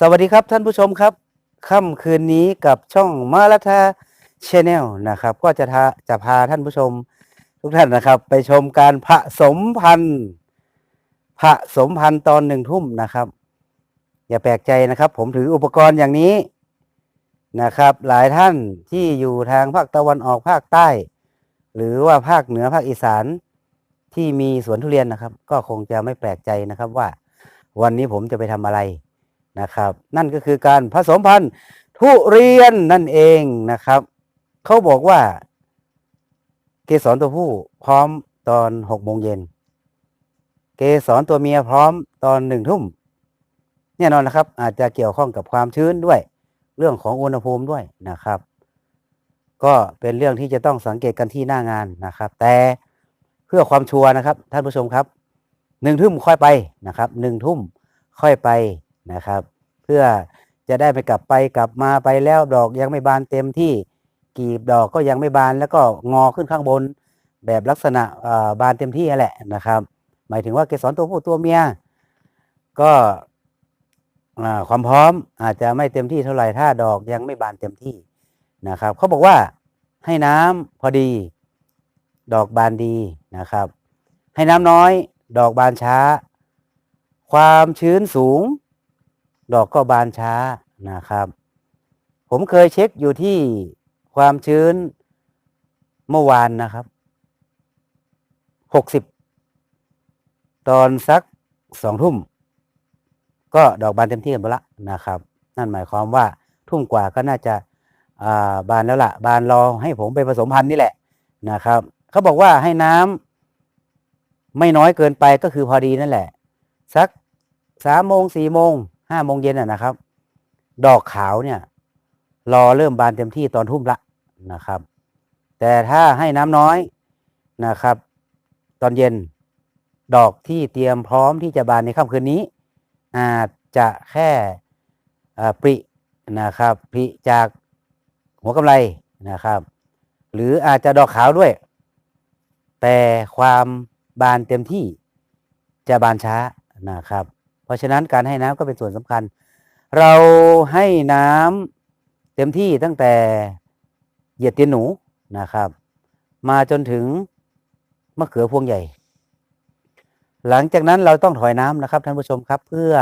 สวัสดีครับท่านผู้ชมครับค่ำคืนนี้กับช่องมาลาทาชแนลนะครับ ก็จะทาจะพาท่านผู้ชมทุกท่านนะครับ ไปชมการผสมพันธุ์ผสมพันธุ์ตอนหนึ่งทุ่มนะครับ อย่าแปลกใจนะครับ ผมถืออุปกรณ์อย่างนี้นะครับ หลายท่านที่อยู่ทางภาคตะวันออกภาคใต้ หรือว่าภาคเหนือภาคอีสานที่มีสวนทุเรียนนะครับ ก็คงจะไม่แปลกใจนะครับว่า วันนี้ผมจะไปทำอะไร นะครับ นั่นก็คือการผสมพันธุ์ทุเรียนนั่นเองนะครับ เขาบอกว่า เกสรตัวผู้พร้อมตอนหกโมงเย็นเกสรตัวเมียพร้อมตอนหนึ่งทุ่มแน่นอนนะครับ อาจจะเกี่ยวข้องกับความชื้นด้วย เรื่องของอุณหภูมิด้วยนะครับ ก็เป็นเรื่องที่จะต้องสังเกตกันที่หน้างานนะครับ แต่เพื่อความชัวร์นะครับ ท่านผู้ชมครับหนึ่งทุ่มค่อยไปนะครับหนึ่งทุ่มค่อยไป นะครับ เพื่อจะได้ไปกลับไปกลับมาไปแล้วดอกยังไม่บานเต็มที่กีบดอกก็ยังไม่บานแล้วก็งอขึ้นข้างบนแบบลักษณะบานเต็มที่นั่แหละนะครับ หมายถึงว่าเกสรตัวผู้ตัวเมียก็ความพร้อมอาจจะไม่เต็มที่เท่าไหร่ถ้าดอกยังไม่บานเต็มที่นะครับเขาบอกว่าให้น้ำพอดี ดอกบานดีนะครับ ให้น้ำน้อย ดอกบานช้า ความชื้นสูง ดอกก็บานช้านะครับ ผมเคยเช็คอยู่ที่ความชื้นเมื่อวานนะครับหกสิบตอนสักสองทุ่ม ก็ดอกบานเต็มที่กันหมดละนะครับ นั่นหมายความว่าทุ่มกว่าก็น่าจะอ่าบานแล้วละบานรอให้ผมไปผสมพันธุ์นี่แหละนะครับเขาบอกว่าให้น้ำไม่น้อยเกินไปก็คือพอดีนั่นแหละ สักสามโมงสี่โมง ห้าโมงเย็นน่ะนะครับ ดอกขาวเนี่ย รอเริ่มบานเต็มที่ตอนทุ่มละนะครับ แต่ถ้าให้น้ำน้อยนะครับ ตอนเย็นดอกที่เตรียมพร้อมที่จะบานในค่ำคืนนี้ อาจจะแค่ปรินะครับปริจากหัวกำไรนะครับ หรืออาจจะดอกขาวด้วย แต่ความบานเต็มที่จะบานช้านะครับ เพราะฉะนั้นการให้น้ำก็เป็นส่วนสำคัญ เราให้น้ำเต็มที่ตั้งแต่เหยียดเตีนหนูนะครับ มาจนถึงมะเขือพวงใหญ่ หลังจากนั้นเราต้องถอยน้ำนะครับท่านผู้ชมครับ เพื่อ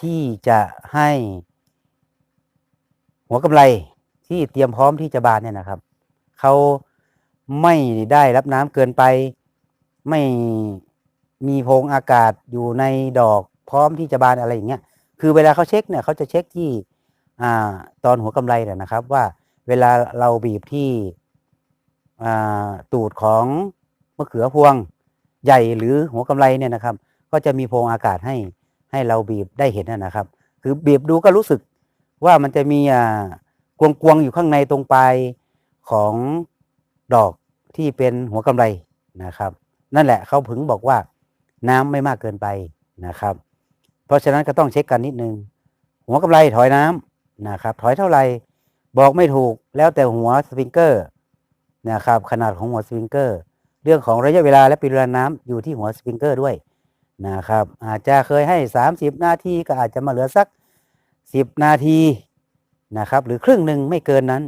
ที่จะให้ หัวกำไรที่เตรียมพร้อมที่จะบานเนี่ยนะครับเขาไม่ได้รับน้ำเกินไป ไม่มีโพรงอากาศอยู่ในดอก พร้อมที่จะบานอะไรอย่างเงี้ยคือเวลาเขาเช็คเนี่ยเขาจะเช็คที่อ่าตอนหัวกำไรเนี่ยนะครับ ว่าเวลาเราบีบที่อ่าตูดของมะเขือพวงใหญ่หรือหัวกำไรเนี่ยนะครับ ก็จะมีโพรงอากาศให้ให้เราบีบได้เห็นนะครับ คือบีบดูก็รู้สึกว่ามันจะมีอ่ากวงกวงอยู่ข้างในตรงปลายของดอกที่เป็นหัวกำไรนะครับ นั่นแหละเขาถึงบอกว่าน้ำไม่มากเกินไปนะครับ เพราะฉะนั้นก็ต้องเช็คกันนิดนึง หัวกำไรถอยน้ำนะครับ ถอยเท่าไหร่บอกไม่ถูกแล้วแต่หัวสปริงเกอร์นะครับขนาดของหัวสปริงเกอร์ เรื่องของระยะเวลาและปริมาณน้ำอยู่ที่หัวสปริงเกอร์ด้วยนะครับ อาจจะเคยให้ 30 นาทีก็อาจจะมาเหลือสัก 10 นาทีนะครับ หรือครึ่งหนึ่งไม่เกินนั้น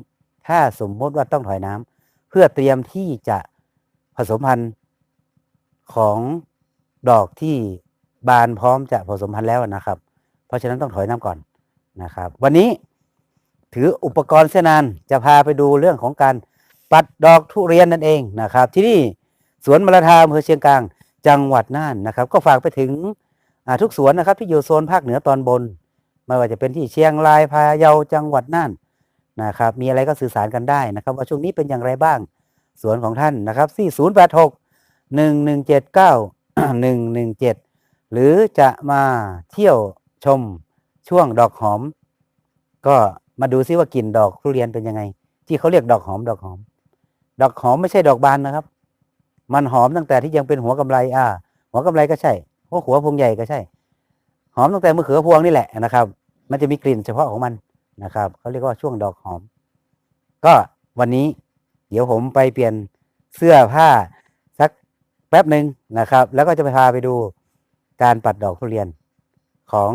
ถ้าสมมติว่าต้องถอยน้ำเพื่อเตรียมที่จะผสมพันธุ์ของดอกที่ บานพร้อมจะผสมพันธุ์แล้วนะครับ เพราะฉะนั้นต้องถอยน้ำก่อนนะครับ วันนี้ถืออุปกรณ์เสนานจะพาไปดูเรื่องของการปัดดอกทุเรียนนั่นเองนะครับ ที่นี่สวนมรทาอำเภอเชียงกลางจังหวัดน่านนะครับ ก็ฝากไปถึงทุกสวนนะครับที่อยู่โซนภาคเหนือตอนบน ไม่ว่าจะเป็นที่เชียงรายพะเยาจังหวัดน่านนะครับ มีอะไรก็สื่อสารกันได้นะครับ ว่าช่วงนี้เป็นอย่างไรบ้างสวนของท่านนะครับที่ศูนย์แปดหกหนึ่ง หรือจะมาเที่ยวชมช่วงดอกหอม ก็มาดูซิว่ากลิ่นดอกทุเรียนเป็นยังไง ที่เขาเรียกดอกหอม ดอกหอม ดอกหอมไม่ใช่ดอกบานนะครับ มันหอมตั้งแต่ที่ยังเป็นหัวกำไรอ่า หัวกำไรก็ใช่หัวหัวพวงใหญ่ก็ใช่ หอมตั้งแต่มะเขือพวงนี่แหละนะครับ มันจะมีกลิ่นเฉพาะของมันนะครับเขาเรียกว่าช่วงดอกหอม ก็วันนี้เดี๋ยวผมไปเปลี่ยนเสื้อผ้าสักแป๊บหนึ่งนะครับ แล้วก็จะไปพาไปดู การปัดดอกทุเรียนของ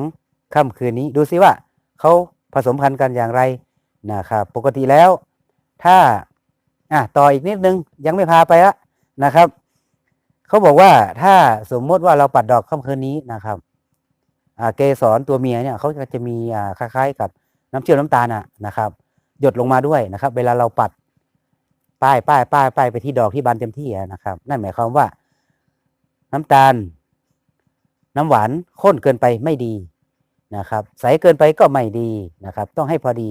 ค่ำคืนนี้ดูซิว่าเขาผสมพันธุ์กันอย่างไรนะครับ ปกติแล้วถ้าอะต่ออีกนิดนึงยังไม่พาไปละนะครับเขาบอกว่าถ้าสมมติว่าเราปัดดอกค่ำคืนนี้นะครับอ่าเกสรตัวเมียเนี่ยเขาจะมีอ่าคล้ายๆ กับน้ำเชื่อมน้ำตาลอะนะครับ หยดลงมาด้วยนะครับ เวลาเราปัดป้ายป้ายป้ายป้ายไปที่ดอกที่บานเต็มที่นะครับ นั่นหมายความว่า น้ำตาล น้ำหวานข้นเกินไปไม่ดีนะครับ ใสเกินไปก็ไม่ดีนะครับ ต้องให้พอดี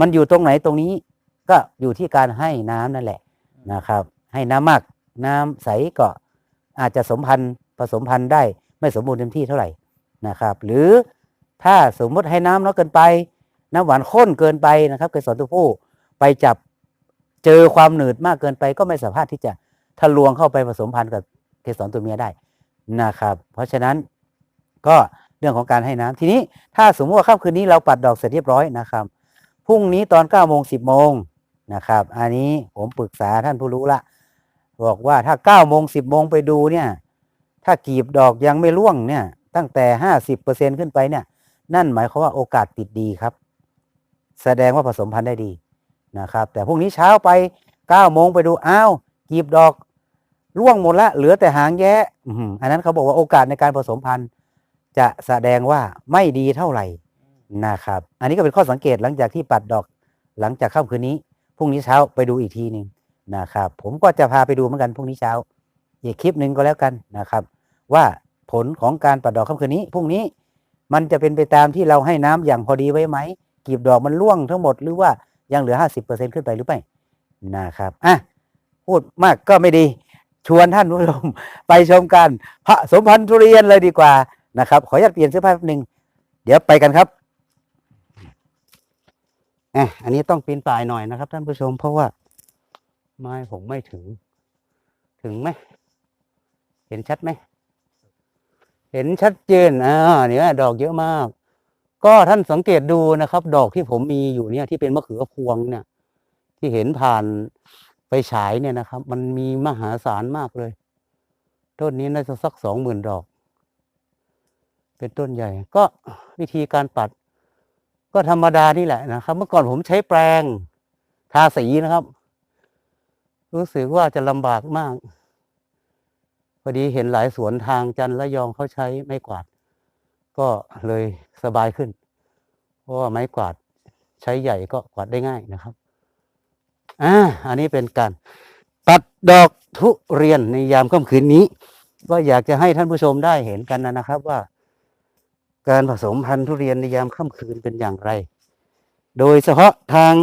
มันอยู่ตรงไหนตรงนี้ก็อยู่ที่การให้น้ำนั่นแหละนะครับ ให้น้ำมากน้ำใสก็อาจจะสมพันธ์ผสมพันธ์ได้ไม่สมบูรณ์เต็มที่เท่าไหร่นะครับ หรือถ้าสมมติให้น้ำน้อยเกินไป น้ำหวานข้นเกินไปนะครับเกสรตัวผู้ไปจับเจอความหนืดมากเกินไป ก็ไม่สามารถที่จะทะลวงเข้าไปผสมพันธ์กับเกสรตัวเมียได้ นะครับ เพราะฉะนั้นก็เรื่องของการให้น้ำทีนี้ถ้าสมมติว่าค่ำคืนนี้เราปัดดอกเสร็จเรียบร้อยนะครับพรุ่งนี้ตอน9ก้าโมงสิบโมงนะครับ อันนี้ผมปรึกษาท่านผู้รู้ละบอกว่าถ้า9ก้าโมงสิบโมงไปดูเนี่ย ถ้ากีบดอกยังไม่ร่วงเนี่ย ตั้งแต่ห้าสิบเปอร์เซ็นขึ้นไปเนี่ย นั่นหมายความว่าโอกาสติดดีครับ แสดงว่าผสมพันธุ์ได้ดีนะครับ แต่พรุ่งนี้เช้าไปเก้าโมงไปดูอ้าวกีบดอก ร่วงหมดละเหลือแต่หางแย้อันนั้นเขาบอกว่าโอกาสในการผสมพันธุ์ จะแสดงว่าไม่ดีเท่าไหร่นะครับ อันนี้ก็เป็นข้อสังเกตหลังจากที่ปัดดอกหลังจากค่ำคืนนี้พรุ่งนี้เช้าไปดูอีกทีหนึ่งนะครับ ผมก็จะพาไปดูเหมือนกันพรุ่งนี้เช้า อีกคลิปหนึ่งก็แล้วกันนะครับ ว่าผลของการปัดดอกค่ำคืนนี้พรุ่งนี้มันจะเป็นไปตามที่เราให้น้ำอย่างพอดีไว้ไหมกีบดอกมันร่วงทั้งหมดหรือว่ายังเหลือห้าสิบเปอร์เซ็นขึ้นไปหรือไม่นะครับอะพูดมากก็ไม่ดี ชวนท่านผู้ชมไปชมกันผสมพันธุ์ทุเรียนเลยดีกว่านะครับ ขออนุญาตเปลี่ยนเสื้อผ้าแป๊บนึงเดี๋ยวไปกันครับอะอันนี้ต้องปีนป่ายหน่อยนะครับ ท่านผู้ชม เพราะว่า ไม้ผมไม่ถึง ถึงไหมเห็นชัดไหมเห็นชัดเจนอ่าเนี่ยดอกเยอะมาก ก็ท่านสังเกตดูนะครับ ดอกที่ผมมีอยู่เนี่ย ที่เป็นมะเขือพวงเนี่ย ที่เห็นผ่าน ไปฉายเนี่ยนะครับ มันมีมหาศาลมากเลย ต้นนี้น่าจะสักสองหมื่นดอก เป็นต้นใหญ่ ก็วิธีการปัด ก็ธรรมดานี่แหละนะครับ เมื่อก่อนผมใช้แปรงทาสีนะครับ รู้สึกว่าจะลำบากมาก พอดีเห็นหลายสวนทางจันทร์และยองเขาใช้ไม้กวาด ก็เลยสบายขึ้น เพราะว่าไม้กวาดใช้ใหญ่ก็กวาดได้ง่ายนะครับ อ่าอันนี้เป็นการตัดดอกทุเรียนในยามค่ำคืนนี้ก็อยากจะให้ท่านผู้ชมได้เห็นกันนะครับว่า การผสมพันธุ์ทุเรียนในยามค่ำคืนเป็นอย่างไร โดยเฉพาะทาง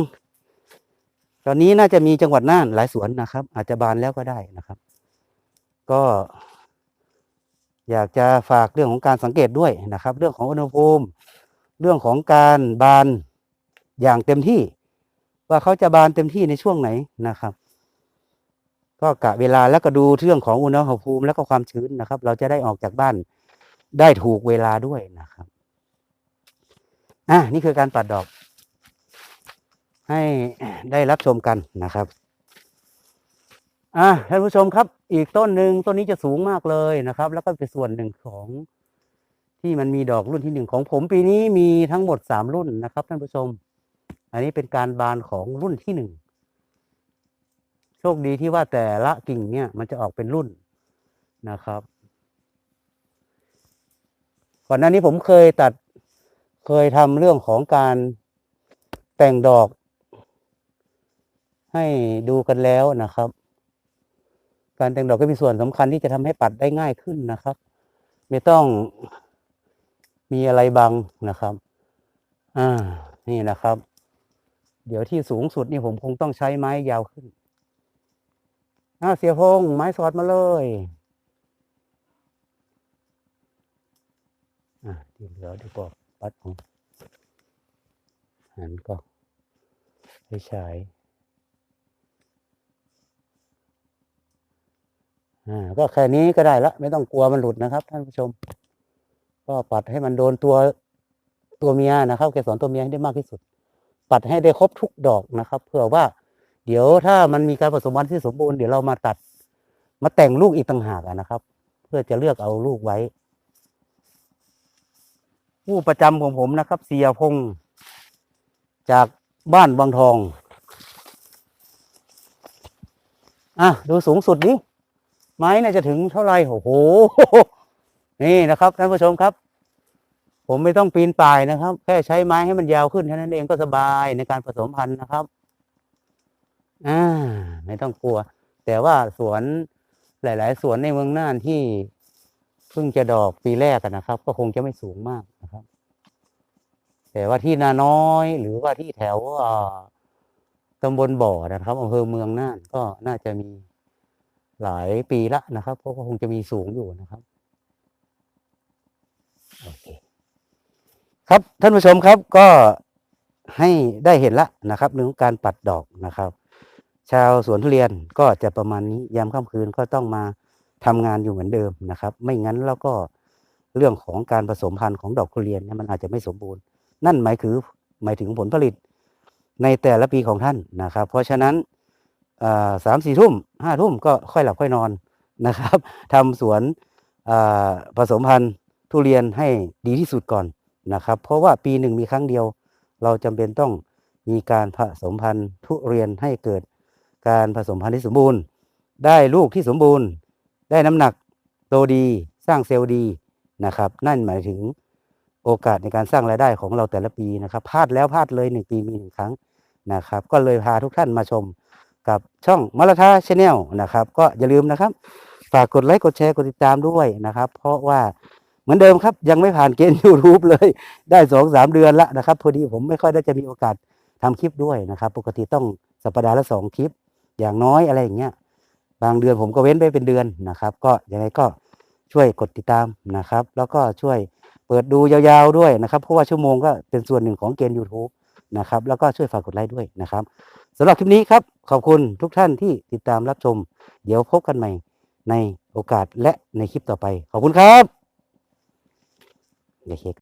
ตอนนี้น่าจะมีจังหวัดน่านหลายสวนนะครับ อาจจะบานแล้วก็ได้นะครับ ก็ อยากจะฝากเรื่องของการสังเกตด้วยนะครับ เรื่องของอุณหภูมิ เรื่องของการบานอย่างเต็มที่ ว่าเขาจะบานเต็มที่ในช่วงไหนนะครับ ก็กะเวลาแล้วก็ดูเรื่องของอุณหภูมิแล้วก็ความชื้นนะครับ เราจะได้ออกจากบ้านได้ถูกเวลาด้วยนะครับอะนี่คือการปัดดอก ให้ได้รับชมกันนะครับอะท่านผู้ชมครับ อีกต้นหนึ่งต้นนี้จะสูงมากเลยนะครับ แล้วก็เป็นส่วนหนึ่งของที่มันมีดอกรุ่นที่หนึ่งของผมปีนี้มีทั้งหมดสามรุ่นนะครับท่านผู้ชม อันนี้เป็นการบานของรุ่นที่หนึ่งโชคดีที่ว่าแต่ละกิ่งเนี่ยมันจะออกเป็นรุ่นนะครับ ก่อนหน้านี้ผมเคยตัดเคยทำเรื่องของการแต่งดอก ให้ดูกันแล้วนะครับ การแต่งดอกก็มีส่วนสำคัญที่จะทำให้ปัดได้ง่ายขึ้นนะครับ ไม่ต้องมีอะไรบังนะครับ อ่า นี่นะครับ เดี๋ยวที่สูงสุดนี่ผมคงต้องใช้ไม้ยาวขึ้นอ่าเสียพงไม้สอดมาเลยอ่าที่เหลือเดียวก็ปัดของหันก็ให้ใช้อ่าก็แค่นี้ก็ได้ละ ไม่ต้องกลัวมันหลุดนะครับ ท่านผู้ชม ก็ปัดให้มันโดนตัวตัวเมียนะครับเกสรตัวเมียให้ได้มากที่สุด ปัดให้ได้ครบทุกดอกนะครับเผื่อว่าเดี๋ยวถ้ามันมีการผสมพันธุ์ที่สมบูรณ์เดี๋ยวเรามาตัด มาแต่งลูกอีกต่างหากนะครับ เพื่อจะเลือกเอาลูกไว้ ผู้ประจำของผมนะครับ เสียพงจากบ้านบางทอง อะดูสูงสุดนี้ ไม้น่าจะถึงเท่าไหร่โอ้โห นี่นะครับท่านผู้ชมครับ ผมไม่ต้องปีนป่ายนะครับ แค่ใช้ไม้ให้มันยาวขึ้นเท่านั้นเองก็สบายในการผสมพันธุ์นะครับอ่าไม่ต้องกลัว แต่ว่าสวนหลาย ๆ สวนในเมืองน่านที่เพิ่งจะดอกปีแรกนะครับ ก็คงจะไม่สูงมากนะครับ แต่ว่าที่นาน้อยหรือว่าที่แถวอ่าตำบลบ่อนะครับอำเภอเมืองน่านก็น่าจะมีหลายปีละนะครับเพราะก็คงจะมีสูงอยู่นะครับโอเค ครับท่านผู้ชมครับก็ให้ได้เห็นละนะครับเรื่องของการปัดดอกนะครับ ชาวสวนทุเรียนก็จะประมาณนี้ยามค่ำคืนก็ต้องมาทำงานอยู่เหมือนเดิมนะครับ ไม่งั้นแล้วก็เรื่องของการผสมพันธุ์ของดอกทุเรียนเนี่ยมันอาจจะไม่สมบูรณ์ นั่นหมายคือหมายถึงผลผลิตในแต่ละปีของท่านนะครับ เพราะฉะนั้นสามสี่ทุ่มห้าทุ่มก็ค่อยหลับค่อยนอนนะครับทำสวนผสมพันธุ์ทุเรียนให้ดีที่สุดก่อน นะครับ เพราะว่าปีหนึ่งมีครั้งเดียว เราจำเป็นต้องมีการผสมพันธุ์ทุเรียนให้เกิดการผสมพันธุ์ที่สมบูรณ์ ได้ลูกที่สมบูรณ์ ได้น้ำหนักโตดีสร้างเซลล์ดีนะครับ นั่นหมายถึงโอกาสในการสร้างรายได้ของเราแต่ละปีนะครับพลาดแล้วพลาดเลยหนึ่งปีมีหนึ่งครั้งนะครับ ก็เลยพาทุกท่านมาชมกับช่องมาราธาชาแนลนะครับ ก็อย่าลืมนะครับ ฝากกดไลค์กดแชร์กดติดตามด้วยนะครับ เพราะว่า เหมือนเดิมครับ ยังไม่ผ่านเกณฑ์ YouTube เลย ได้สองสามเดือนละนะครับพอดีผมไม่ค่อยได้จะมีโอกาสทำคลิปด้วยนะครับ ปกติต้องสัปดาห์ละสองคลิป อย่างน้อยอะไรอย่างเงี้ยบางเดือนผมก็เว้นไปเป็นเดือนนะครับ ก็ยังไงก็ช่วยกดติดตามนะครับ แล้วก็ช่วยเปิดดูยาวๆด้วยนะครับ เพราะว่าชั่วโมงก็เป็นส่วนหนึ่งของเกณฑ์ YouTube นะครับ แล้วก็ช่วยฝากกดไลค์ด้วยนะครับสำหรับคลิปนี้ครับ ขอบคุณทุกท่านที่ติดตามรับชม เดี๋ยวพบกันใหม่ในโอกาสและในคลิปต่อไป ขอบคุณครับ เดี๋ยวเช็ค